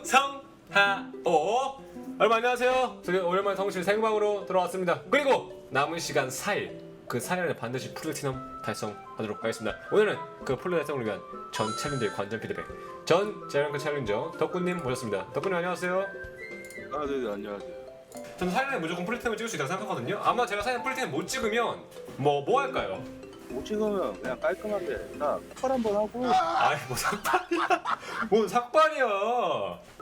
유성하오. 여러분 안녕하세요. 저희 오랜만에 성실 생방으로 돌아왔습니다. 그리고 남은 시간 4일 그 4일 안에 반드시 플래티넘 달성하도록 하겠습니다. 오늘은 그 플래 달성을 위한 전 챌린저의 관전 피드백 전 제랑크 챌린저 덕구님 모셨습니다. 덕구님 안녕하세요. 아, 네, 네, 안녕하세요. 저는 4일 안에 무조건 플래티넘을 찍을 수 있다고 생각하거든요. 아마 제가 4일 안에 플래티넘 못 찍으면 뭐 뭐 할까요? 못 찍으면 그냥 깔끔하게 딱 폭발 한번 하고. 아이 뭐 삭발이야. 뭔 삭발이야.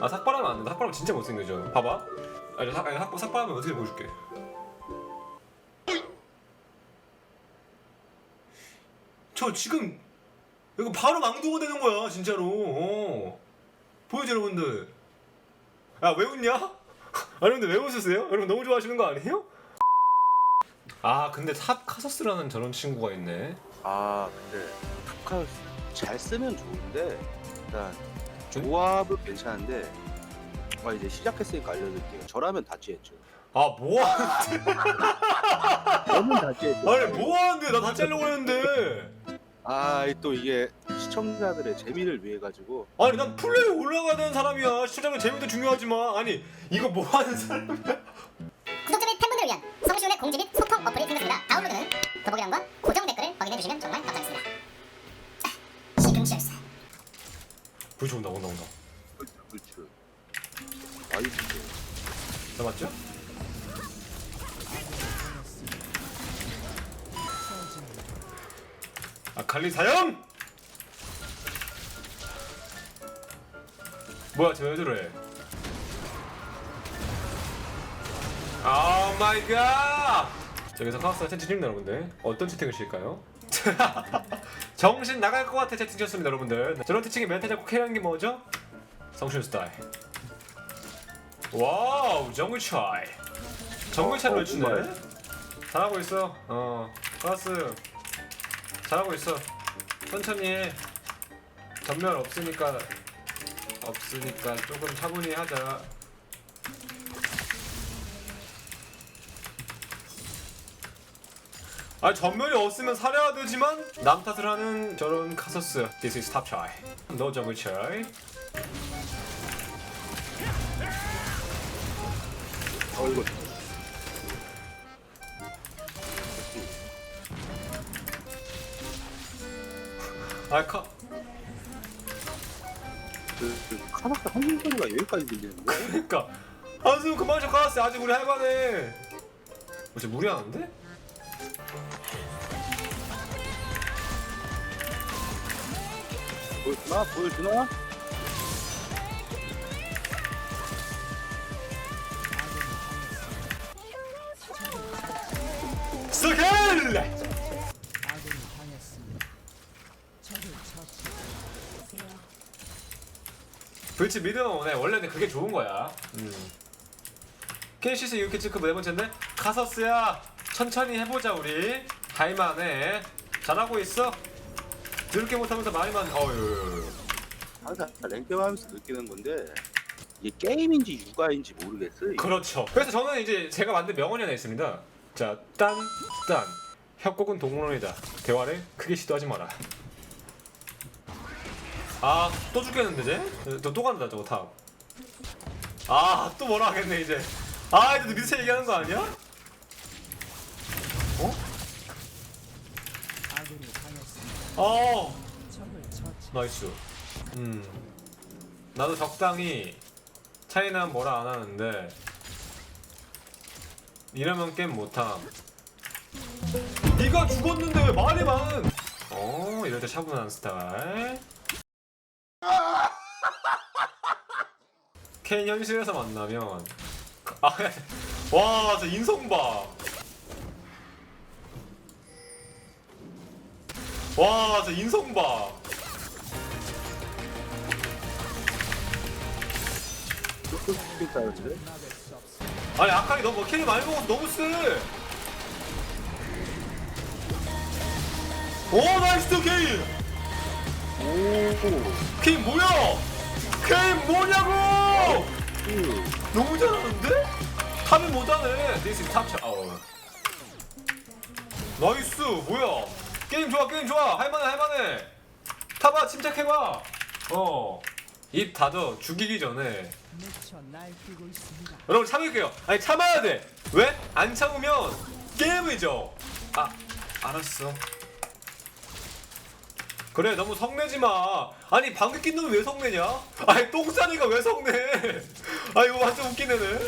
아 삭발하면 안돼. 삭발하면 진짜 못생겨져. 봐봐. 아니 삭, 삭, 삭발하면 어떻게 보여줄게. 저 지금 이거 바로 망도가 되는 거야 진짜로. 어. 보이죠 여러분들? 야왜 웃냐? 아 여러분들 왜 웃으세요? 여러분 너무 좋아하시는 거 아니에요? 아 근데 탑 카서스라는 저런 친구가 있네. 아, 근데 탑카 잘 쓰면 좋은데 일단 좀- 조합은 괜찮은데 아, 이제 시작했으니까 알려드릴게요. 저라면 다찌했죠. 아 뭐하는 저는 다찌했죠. 아니 뭐 하는데? 나다 잘려고 했는데. 아, 또 이게 시청자들의 재미를 위해 가지고. 아니 난 플레이 올라가야 되는 사람이야. 시청자는 재미도 중요하지만. 아니 이거 뭐 하는 사람이야? 구독자 및 팬분들을 위한 성시훈의 공지 및 소통 어플이 생겼습니다. 다운로드는 더보기란과 고정 댓글을 확인해주시면 정말 감사하겠습니다. 자, 시금치열사. 불치 온다 온다 온다 그렇죠. 나이스. 나 맞죠? 아칼리 사형! 뭐야 쟤왜 저래 아 마이 갓 여기서 카우스가 채팅 칩니다 여러분들. 어떤 채팅을 칠까요? 정신 나갈 것 같아 채팅 쳤습니다 여러분들. 저런 채팅에 멘트 잡고 캐리하는 게 뭐죠? 성실 스타일. 와우 정글 차이. 정글 차이를 어, 외치네. 잘하고 있어. 어 가스. 잘하고 있어. 천천히 해. 전멸 없으니까 없으니까 조금 차분히 하자 아 전멸이 없으면 살려야 되지만 남 탓을 하는 저런 카서스 This is top try No 정글 차이 어, 이거 아 카... 그, 그 카나스 한숨 소리가 여기까지 들리는데? 그러니까. 한숨 그만 좀 가았어 아직 우리 할만해. 어째 무리하는데? 보여주나? 보여주나? 스킬! 불치 믿으면 오네 원래는 그게 좋은 거야 음. 케이시스 유키츠크 네 번째인데 카서스야 천천히 해보자 우리 할만해 잘하고 있어 드럽게 못하면서 말이만 어휴 항상 랭겜 하면서 느끼는 건데 이게 게임인지 육아인지 모르겠어요. 그렇죠. 그래서 저는 이제 제가 만든 명언이 하나 있습니다. 자, 딴, 딴. 협곡은 동물원이다. 대화를 크게 시도하지 마라. 아, 또 죽겠는데, 쟤? 또, 또 간다, 저거 탑. 아, 또 뭐라 하겠네, 이제. 아, 이제 미드체 얘기하는 거 아니야? 어? 어! 나이스. 음. 나도 적당히 차이는 뭐라 안 하는데 이러면 게임 못함 네가 죽었는데 왜 말이 많은 어 이럴 때 차분한 스타일 케인 현실에서 만나면 아와저 인성 봐 와저 인성 봐? 아니 아카리 너뭐 캐리 많이 먹어서 너무 세. 오 나이스 케인. 오. 케인 뭐야? 케인 뭐냐고? 그, 너무 잘하는데? 탑이 못하네. This is top shot. 어. 나이스 뭐야? 게임 좋아 게임 좋아 할만해 할만해. 타봐 침착해봐. 어. 입 닫아 죽이기 전에. 여러분 참을게요. 아니 참아야 돼. 왜? 안 참으면 게임을 져. 아 알았어. 그래 너무 성내지 마. 아니 방귀 낀 놈이 왜 성내냐? 아니 똥싸니가 왜 성내? 아 이거 완전 웃기네 네.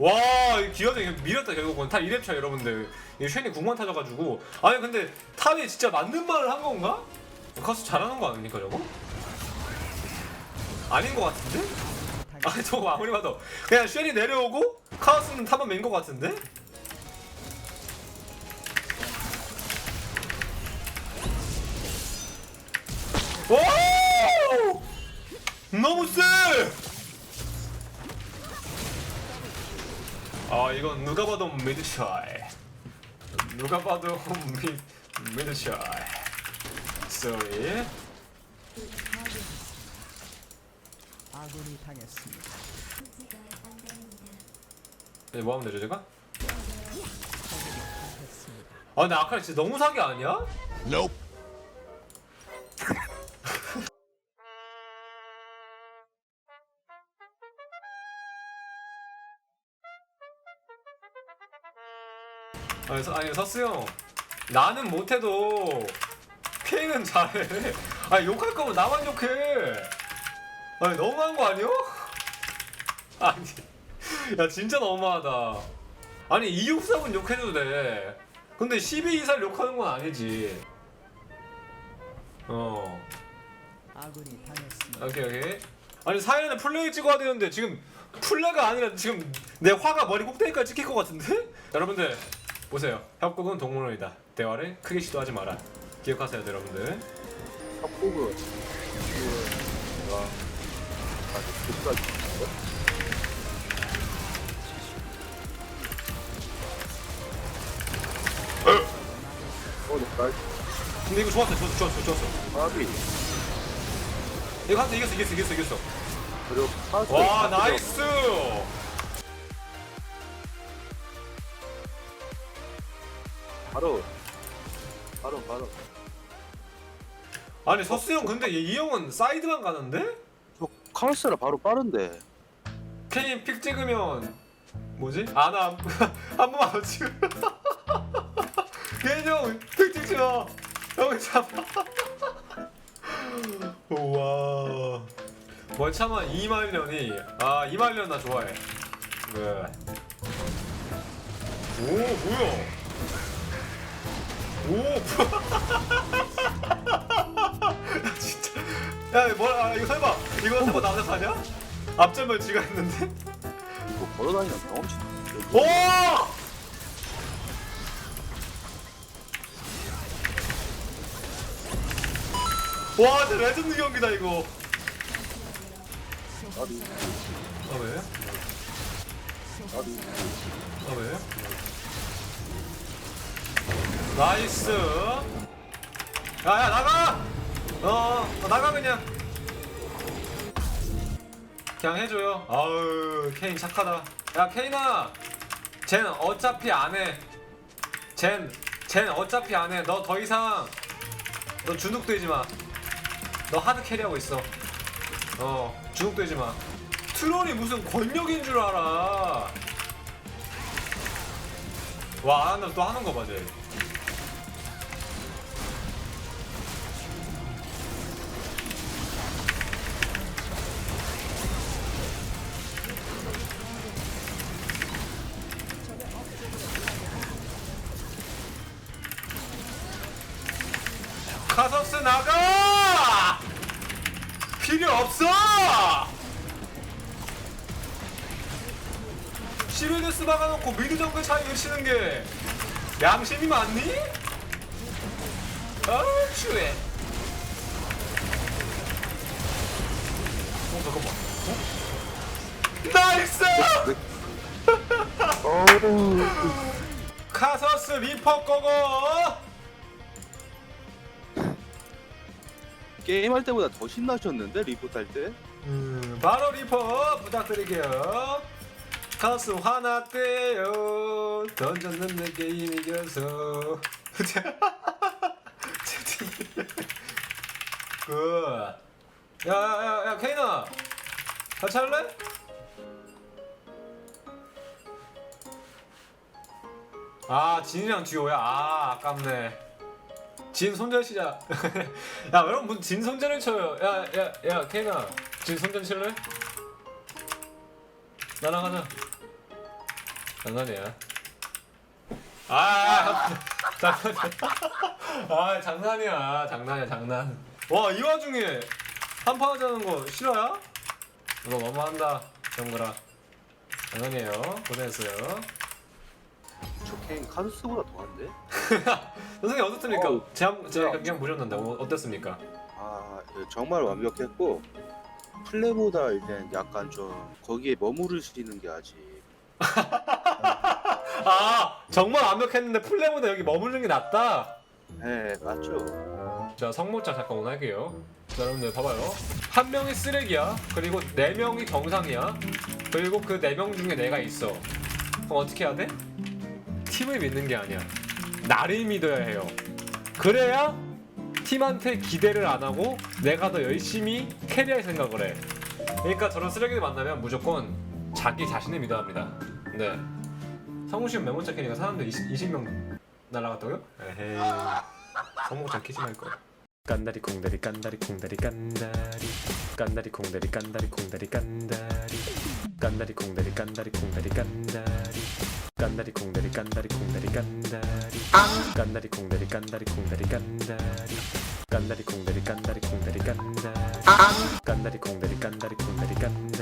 와 기어져 밀었다 결국은 다 2렙 차 여러분들. 이 쉔이 궁만 타져가지고 아니 근데 탑이 진짜 맞는 말을 한 건가? 카스 잘하는 거 아닙니까 저거? 아닌 거 같은데? 아니 저거 아무리 봐도 그냥 쉔이 내려오고 카우스는 탑은 맨거 같은데? 오! 너무 세! 아 이건 누가 봐도 미드샤이 누가 봐도 미, 미드샤이 쏘리 아군이 당했습니다. 네, 뭐 하면 되죠 제가? 아 근데 아까 진짜 너무 사기 아니야? 아 아니 서스 형 나는 못해도 케이는 잘해. 아니 욕할 거면 나만 욕해. 아니 너무한 거 아니야? 아니 야 진짜 너무하다. 아니 이육삼은 욕해도 돼. 근데 12 이상 욕하는 건 아니지. 어. 아군이 당했습니다. 오케이 오케이. 아니 사연에 플레이 찍어야 되는데 지금 플레가 아니라 지금 내 화가 머리 꼭대기까지 찍힐 것 같은데? 여러분들 보세요. 협곡은 동물원이다. 대화를 크게 시도하지 마라. 기억하세요 여러분들. 협곡은 그 내가 아직 끝까지 근데 이거 좋았어 좋았어 좋았어 좋았어. 까비 이거 한테 이겼어 이겼어 이겼어 이겼어. 그리고 파스 와 나이스 바로. 바로 바로. 아니 서스 형 근데 이, 이 형은 사이드만 가는데? 저 카르스라 바로 빠른데. 케인 픽 찍으면 뭐지? 아나 한, 한 번만 더 찍어. 케인 형픽 찍지 마. 형이 잡아. 우와. 멀참한 이말년이. 아 이말년 나 좋아해. 왜? 오 뭐야 오 야, 진짜 야 뭐야 아, 이거 설마 이거 설마 나한테 사냐? 앞전면 지가 했는데? 이거 걸어다니면 경험치 오! 와, 진짜 레전드 경기다 이거. 아 왜? 아 왜? 나이스. 야야 나가. 어 나가 그냥. 그냥 해줘요. 아우 케인 착하다. 야 케인아, 쟨 어차피 안 해. 쟨, 쟨 어차피 안 해. 너 더 이상 너 주눅되지 마. 너 하드 캐리하고 있어. 어 주눅되지 마. 트롤이 무슨 권력인 줄 알아. 와, 안 한다. 또 하는 거 봐, 쟤. 카서스 나가! 필요 없어! 시르드스 박아놓고 미드 정글 차이 외치는 게 양심이 맞니? 아, 추해. 어, 잠깐만. 어? 나이스! 어우 카서스 리퍼 거고! 게임할 때보다 더 신나셨는데 리포트 할 때 음, 바로 리퍼 부탁드릴게요. 카스 화났대요. 던졌는데 게임 이겨서. 그. 야 야 야 야 케이나 같이 할래? 아 진이랑 듀오야 아 아깝네 진 손절 시작 야 여러분 무슨 진 손절을 쳐요? 야야야 케이나. 진 손절 칠래? 하자. 장난이야. 아, 아 장난이야 아 장난이야. 장난이야 장난. 와 이 와중에 한판 하자는 거 싫어요? 이거 너무한다 정글아. 장난이에요. 고생했어요 저 케인 카누스보다 더한데? 선생님 어떻습니까? 어우. 제, 한- 제 그냥 보셨는데 어, 어땠습니까? 아 예, 정말 완벽했고 플레보다 이제 약간 좀 거기에 머무를 수 있는 게 아직 아 정말 완벽했는데 플레보다 여기 머무르는 게 낫다 네 맞죠 자 성모자 잠깐 원할게요 자 여러분들 봐봐요 한 명이 쓰레기야 그리고 네 명이 정상이야 그리고 그 네 명 중에 내가 있어 그럼 어떻게 해야 돼? 팀을 믿는 게 아니야. 나를 믿어야 해요. 그래야 팀한테 기대를 안 하고 내가 더 열심히 캐리할 생각을 해. 그러니까 저런 쓰레기를 만나면 무조건 자기 자신을 믿어야 합니다. 네. 성우 씨는 메모장 캐니까 사람들 20, 20명 날라갔다고요? 에헤이. 성목장 키지 말 거야. 깐다리 콩다리 깐다리 콩다리 깐다리. 깐다리 콩다리 깐다리 콩다리 깐다리. 깐다리 콩다리 깐다리 깐다리 깐다리 콩다리 깐다리 콩다리 깐다리 깐다리 콩다리 깐다리 콩다리 깐다리 깐다리 콩다리 깐다리 콩다리 깐다리 깐다리 콩다리 깐다리 콩다리 깐다리